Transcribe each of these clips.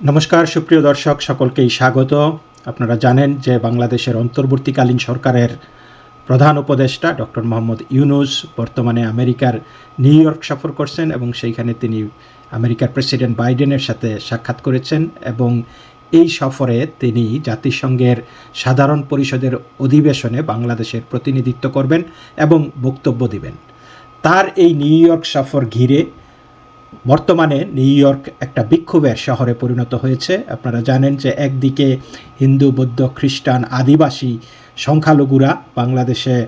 নমস্কার, সুপ্রিয় দর্শক, সকলকেই স্বাগত। আপনারা জানেন যে বাংলাদেশের অন্তর্বর্তীকালীন সরকারের প্রধান উপদেষ্টা ডক্টর মোহাম্মদ ইউনুস বর্তমানে আমেরিকার নিউ ইয়র্ক সফর করছেন এবং সেইখানে তিনি আমেরিকার প্রেসিডেন্ট বাইডেনের সাথে সাক্ষাৎ করেছেন এবং এই সফরে তিনি জাতিসংঘের সাধারণ পরিষদের অধিবেশনে বাংলাদেশের প্রতিনিধিত্ব করবেন এবং বক্তব্য দিবেন। তার এই নিউ ইয়র্ক সফর ঘিরে বর্তমানে নিউ ইয়র্ক একটা বিক্ষোভের শহরে পরিণত হয়েছে। আপনারা জানেন যে একদিকে হিন্দু, বৌদ্ধ, খ্রিস্টান, আদিবাসী সংখ্যালঘুরা বাংলাদেশে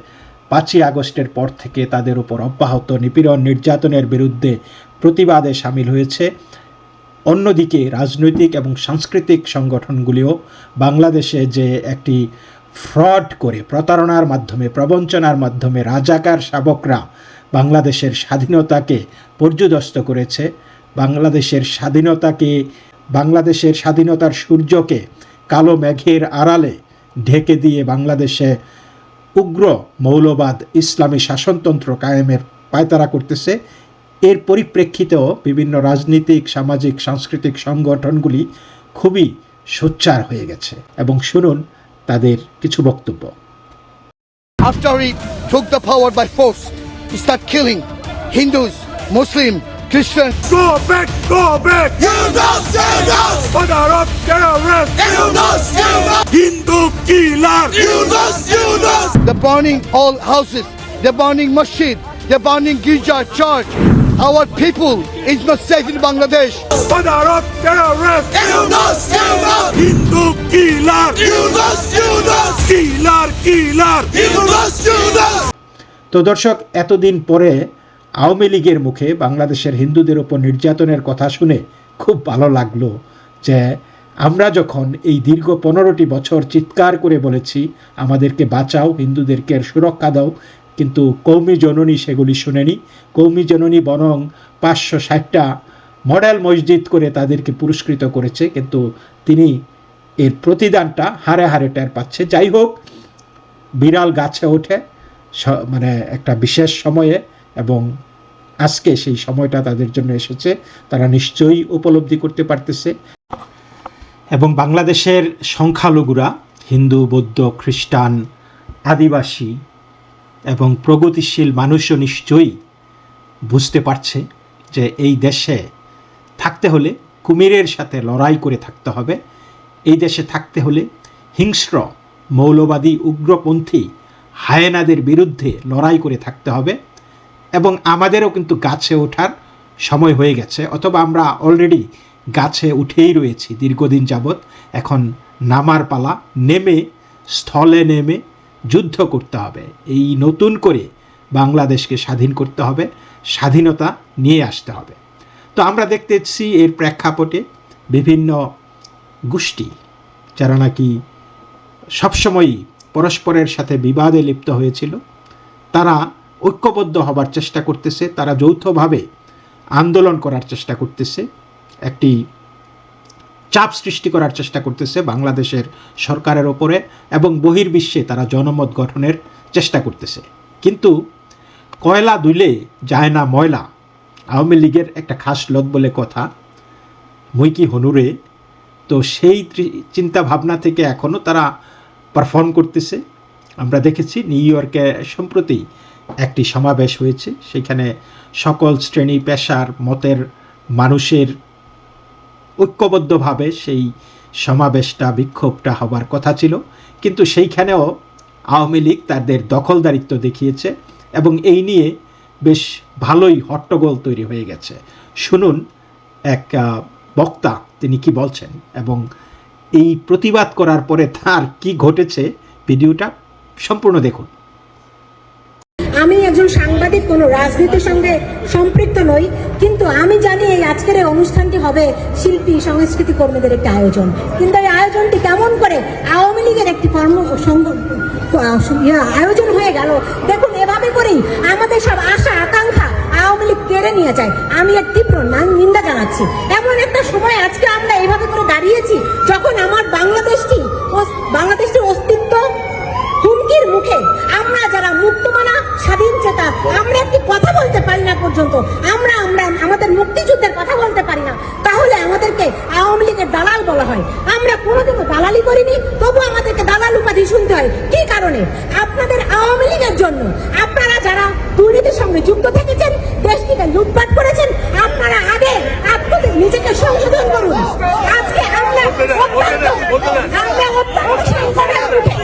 পাঁচই আগস্টের পর থেকে তাদের উপর অব্যাহত নিপীড়ন নির্যাতনের বিরুদ্ধে প্রতিবাদে সামিল হয়েছে। অন্যদিকে রাজনৈতিক এবং সাংস্কৃতিক সংগঠনগুলিও বাংলাদেশে যে একটি ফ্রড করে প্রতারণার মাধ্যমে, প্রবঞ্চনার মাধ্যমে রাজাকার শাবকরা বাংলাদেশের স্বাধীনতাকে পর্যদস্ত করেছে। বাংলাদেশের স্বাধীনতাকে বাংলাদেশের স্বাধীনতার সূর্যকে কালো মেঘের আড়ালে ঢেকে দিয়ে বাংলাদেশে উগ্র মৌলবাদ ইসলামী শাসনতন্ত্র কায়েমের পায়তারা করতেছে। এর পরিপ্রেক্ষিতেও বিভিন্ন রাজনীতিক সামাজিক সাংস্কৃতিক সংগঠনগুলি খুবই সোচ্চার হয়ে গেছে। এবং শুনুন তাদের কিছু বক্তব্য। After he took the power by force, stop killing Hindus, Muslim, Christian. Go back, go back. Yılmaz, Yılmaz. Bana Arap terörist. Yılmaz, Yılmaz. Hindu kiler. Yılmaz, Yılmaz. The burning all houses. The burning masjid. The burning Gija church. Our people is not safe in Bangladesh. Bana Arap terörist. Yılmaz, Yılmaz. Hindu killer, you don't, you kiler. Yılmaz, Yılmaz. Kiler, kiler. Yılmaz, Yılmaz. তো দর্শক, এতদিন পরে আওয়ামী লীগের মুখে বাংলাদেশের হিন্দুদের ওপর নির্যাতনের কথা শুনে খুব ভালো লাগল যে আমরা যখন এই দীর্ঘ পনেরোটি বছর চিৎকার করে বলেছি, আমাদেরকে বাঁচাও, হিন্দুদেরকে সুরক্ষা দাও, কিন্তু কৌমি জননী সেগুলি শুনেনি। কৌমি জননী বরং পাঁচশো ষাটটা মডেল মসজিদ করে তাদেরকে পুরস্কৃত করেছে, কিন্তু তিনি এর প্রতিদানটা হারে হারে টের পাচ্ছে। যাই হোক, বিড়াল গাছে ওঠে মানে একটা বিশেষ সময়ে এবং আজকে সেই সময়টা তাদের জন্য এসেছে। তারা নিশ্চয়ই উপলব্ধি করতে পারতেছে। এবং বাংলাদেশের সংখ্যালঘুরা, হিন্দু, বৌদ্ধ, খ্রিস্টান, আদিবাসী এবং প্রগতিশীল মানুষও নিশ্চয়ই বুঝতে পারছে যে এই দেশে থাকতে হলে কুমিরের সাথে লড়াই করে থাকতে হবে। এই দেশে থাকতে হলে হিংস্র, মৌলবাদী, উগ্রপন্থী হায়েনাদের বিরুদ্ধে লড়াই করে থাকতে হবে এবং আমাদেরও কিন্তু গাছে ওঠার সময় হয়ে গেছে, অথবা আমরা অলরেডি গাছে উঠেই রয়েছি দীর্ঘদিন যাবৎ। এখন নামার পালা, নেমে, স্থলে নেমে যুদ্ধ করতে হবে। এই নতুন করে বাংলাদেশকে স্বাধীন করতে হবে, স্বাধীনতা নিয়ে আসতে হবে। তো আমরা দেখতেছি এর প্রেক্ষাপটে বিভিন্ন গোষ্ঠী, যারা নাকি সবসময়ই পরস্পরের সাথে বিবাদে লিপ্ত হয়েছিল। তারা ঐক্যবদ্ধ হবার চেষ্টা করতেছে, তারা যৌথভাবে আন্দোলন করার চেষ্টা করতেছে, একটি চাপ সৃষ্টি করার চেষ্টা করতেছে বাংলাদেশের সরকারের ওপরে এবং বহির্বিশ্বে তারা জনমত গঠনের চেষ্টা করতেছে। কিন্তু কয়লা দুলে যায় না ময়লা। আওয়ামী লীগের একটা খাস লোক বলে কথা মুইকি হনুরে। তো সেই চিন্তা ভাবনা থেকে এখনও তারা পারফর্ম করতেছে। আমরা দেখেছি নিউ ইয়র্কে সম্প্রতি একটি সমাবেশ হয়েছে। সেখানে সকল শ্রেণি, পেশার, মতের মানুষের ঐক্যবদ্ধভাবে সেই সমাবেশটা, বিক্ষোভটা হবার কথা ছিল। কিন্তু সেইখানেও আওয়ামী লীগ তাদের দখলদারিত্ব দেখিয়েছে এবং এই নিয়ে বেশ ভালোই হট্টগোল তৈরি হয়ে গেছে। শুনুন, এক বক্তা তিনি কি বলছেন এবং এই প্রতিবাদ করার পরে তার কি ঘটেছে, ভিডিওটা সম্পূর্ণ দেখুন। আমি একজন সাংবাদিক, কোনো রাজনীতির সঙ্গে সম্পৃক্ত নই, কিন্তু আমি জানি এই আজকের এই অনুষ্ঠানটি হবে শিল্পী সংস্কৃতি কর্মীদের একটি আয়োজন। কিন্তু এই আয়োজনটি কেমন করে আওয়ামী লীগের একটি কর্ম আয়োজন হয়ে গেল, দেখুন এভাবে করেই আমাদের সব আশা, আকাঙ্ক্ষা লীগ নিয়ে যায়। আমি এর তীব্র না- নিন্দা জানাচ্ছি। এমন একটা সময় আজকে আমরা এভাবে করে দাঁড়িয়েছি যখন আমার বাংলাদেশটি বাংলাদেশটির অস্তিত্ব হুমকির মুখে আমরা যারা মুক্তমানা, স্বাধীন চেতা, আমরা একটি কথা বলতে পারি না পর্যন্ত, আমরা আমরা আমাদের মুক্তিযুদ্ধের কথা বলতে পারি না, তাহলে আমাদেরকে আওয়ামী লীগের দালাল বলা হয়। আমরা কোনোদিনও দালালি করিনি তবু আমাদেরকে দালাল উপাধি শুনতে হয়। কি কারণে? আপনাদের আওয়ামী লীগের জন্য আপনারা যারা দুর্নীতির সঙ্গে যুক্ত থেকেছেন লুটপাট করেছেন আপনারা আগে আপনাদের নিজেকে সংশোধন করুন। আজকে আমরা আমরা অত্যন্ত সংকটের মুখে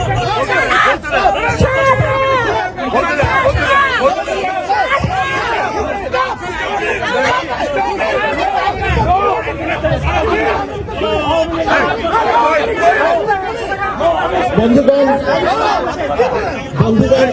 বন্ধুগণ বন্ধুগণ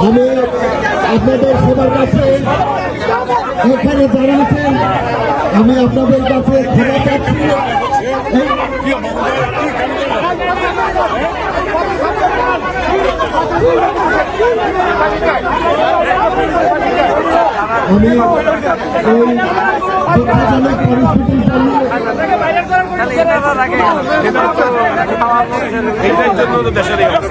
আমি আপনাদের সবার কাছে এখানে যারা আছেন আমি আপনাদের কাছে ক্ষমা চাচ্ছি। আমি এই দুঃখজনক পরিস্থিতির জন্য এটার জন্য দেশের একদম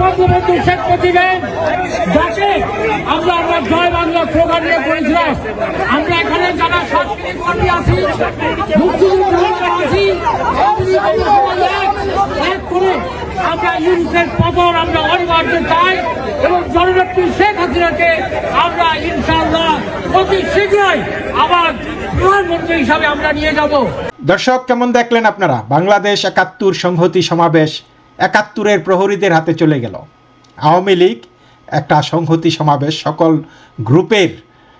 বঙ্গবন্ধু শেখ মুজিবের আমরা আমরা জয় বাংলা স্লোগান নিয়ে করেছিলাম আমরা এখানে যারা সংস্কৃতি আছি আমরা এবং শেখ আমরা ইনশাআল্লাহ আবার হিসাবে আমরা নিয়ে যাব। দর্শক, কেমন দেখলেন আপনারা? বাংলাদেশ একাত্তর সংহতি সমাবেশ একাত্তরের প্রহরীদের হাতে চলে গেল। আওয়ামী লীগ একটা সংহতি সমাবেশ, সকল গ্রুপের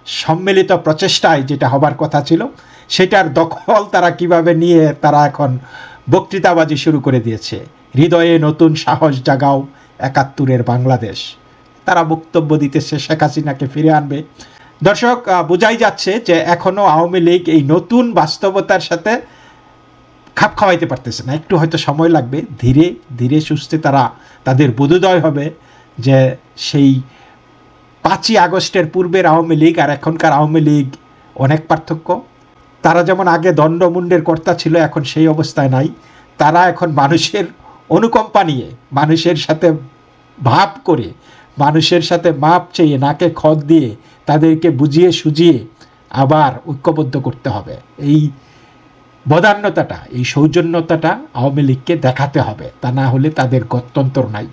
সম্মিলিত প্রচেষ্টায় যেটা হবার কথা ছিল, সেটার দখল তারা কীভাবে নিয়ে তারা এখন বক্তৃতাবাজি শুরু করে দিয়েছে। হৃদয়ে নতুন সাহস জাগাও একাত্তরের বাংলাদেশ। তারা বক্তব্য দিতেছে, শেখ হাসিনাকে ফিরে আনবে। দর্শক বোঝাই যাচ্ছে যে এখনও আওয়ামী লীগ এই নতুন বাস্তবতার সাথে খাপ খাওয়াইতে পারতেছে না। একটু হয়তো সময় লাগবে, ধীরে ধীরে সুস্থে তারা, তাদের বোধোদয় হবে যে সেই পাঁচই আগস্টের পূর্বের আওয়ামী লীগ আর এখনকার আওয়ামী লীগ অনেক পার্থক্য। তারা যেমন আগে দণ্ডমুণ্ডের কর্তা ছিল, এখন সেই অবস্থায় নাই। তারা এখন মানুষের অনুকম্পা নিয়ে, মানুষের সাথে ভাব করে, মানুষের সাথে মাপ চেয়ে, নাকে খদ দিয়ে তাদেরকে বুঝিয়ে সুজিয়ে আবার ঐক্যবদ্ধ করতে হবে। এই বদান্যতাটা এই সৌজন্যতাটা আওয়ামী লীগকে দেখাতে হবে। তা না হলে তাদের গত্যন্তর নাই।